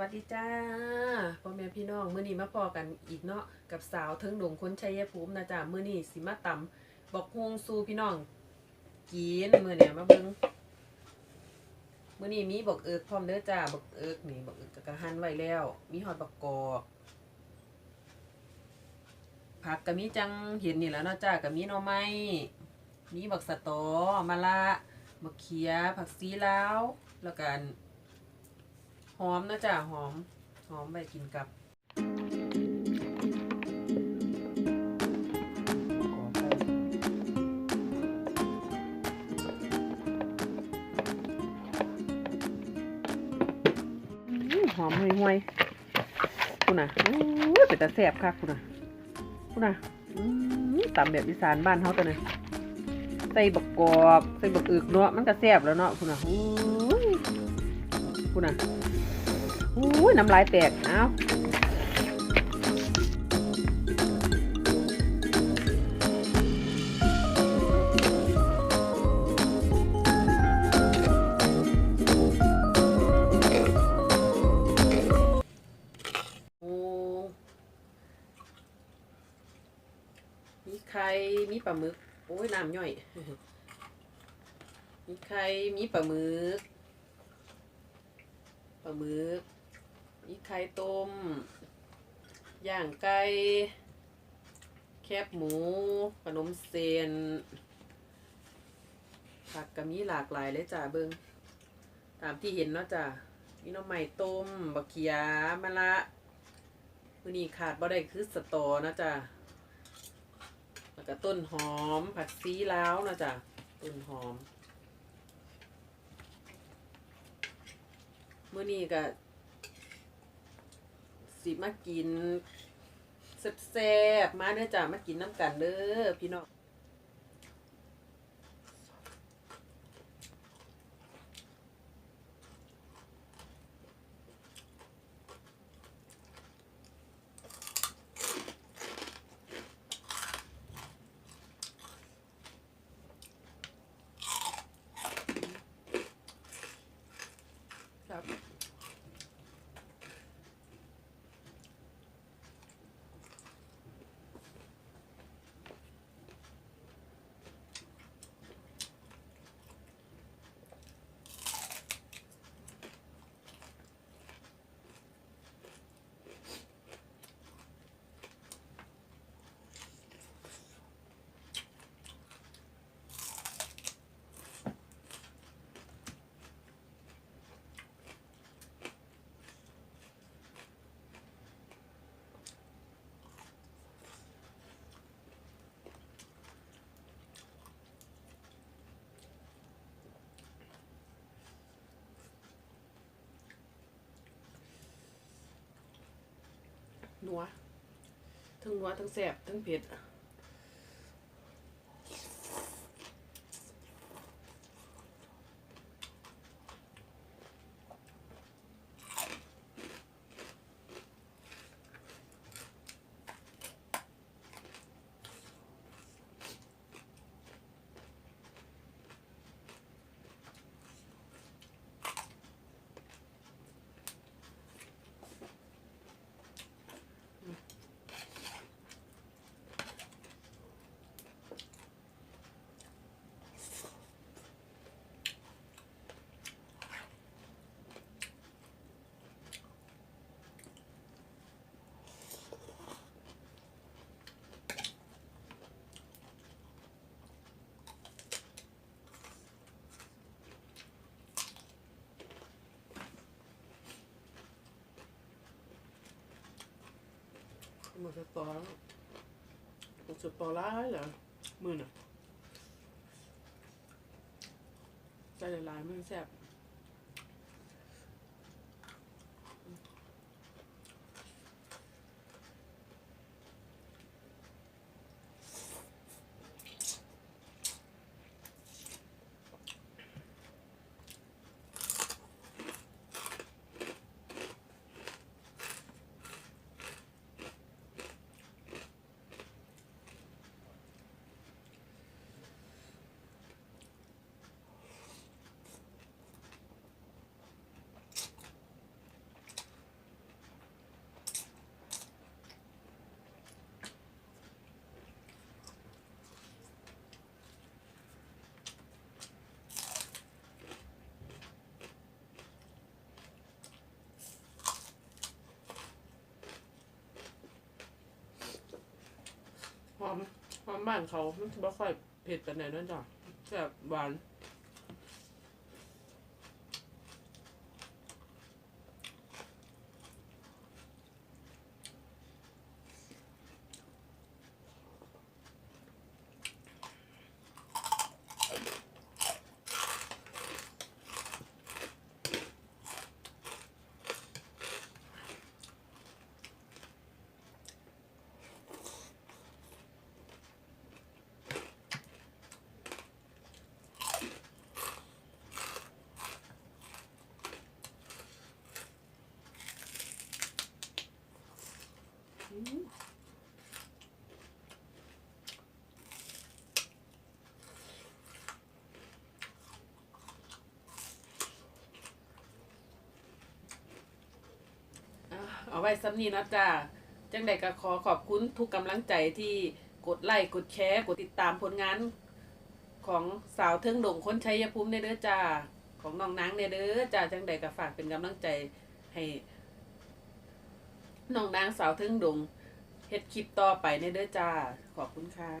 วัสดีจ้าพ่อแม่พี่น้องมื้อนี้มาพอกันอีกเนาะกับสาวเทิงดงคนชัยภูมินะจ้ามื้อนี้สิมาตำบอกฮวงสู่พี่น้องกินมื้อเนี่ยมาเบิ่งมื้อนี้มีบอกเอิกพร้อมเด้อจ้าบอกเอิกนี่บอกเอิกกะหั่นไว้แล้ว มีฮอดบักกอกผักก็มีจังเห็นนี่แล้วเนาะจ้าก็มีหน่อไม้มีบักสะตอมะละมะเขียผักซีลาวแล้วก็ห อมนะจ๊ะหอม หอมไปกินกับหอมห่วยๆคุณน่ะอู้ยเป็นตาแสบค่ะคุณน่ะคุณน่ะอื้อตำแบบอีสานบ้านเฮาตัวนึงใส่บักกอกใส่บักอึกเนาะมันก็แสบแล้วเนาะคุณน่ะคุณน่ะ อุ้น้ำลายแตกเอาโอ้มีไข่ มีปลาหมึก โอ้ย น้ำย่อย มีไข่ มีปลาหมึก ปลาหมึก มีไข่ต้ม ย่างไก่ แคบหมู ขนมเซนผักก็มีหลากหลายเลยจ้าเบิงตามที่เห็นเนาะจ้ามีน้ำใหม่ต้ม บักเขียมะละมือนี้ขาดบ่ได้คือสตอนะจ้าแล้วก็ต้นหอม ผักซีล้าวนะจ้าต้นหอม มือนี้ก็ สิมากินแซ่บๆมาเด้อจ้ามากินน้ำกันเด้อพี่น้องครับ นัวทั้งนัวทั้งแสบทั้งเผ็ด หมดสตอแล้วหมดสตอร้ายเหรอมือน่ะใจละลายมือแซ่บ ความความบ้านเขาไม่ค่อยเผ็ดปานใดเน่นจ้ะแซ่บหวาน เอาไว้ซ้ำนี้นะจ้าจังใดก็ขอขอบคุณทุกกำลังใจที่กดไลค์กดแชร์กดติดตามผลงานของสาวเทิงดงคนชัยภูมิในเด้อจ้าของน้องนางในเด้อจ้าจังใดก็ฝากเป็นกำลังใจให้น้องนางสาวเทิงดงเฮ็ดคลิปต่อไปในเด้อจ้าขอบคุณค่ะ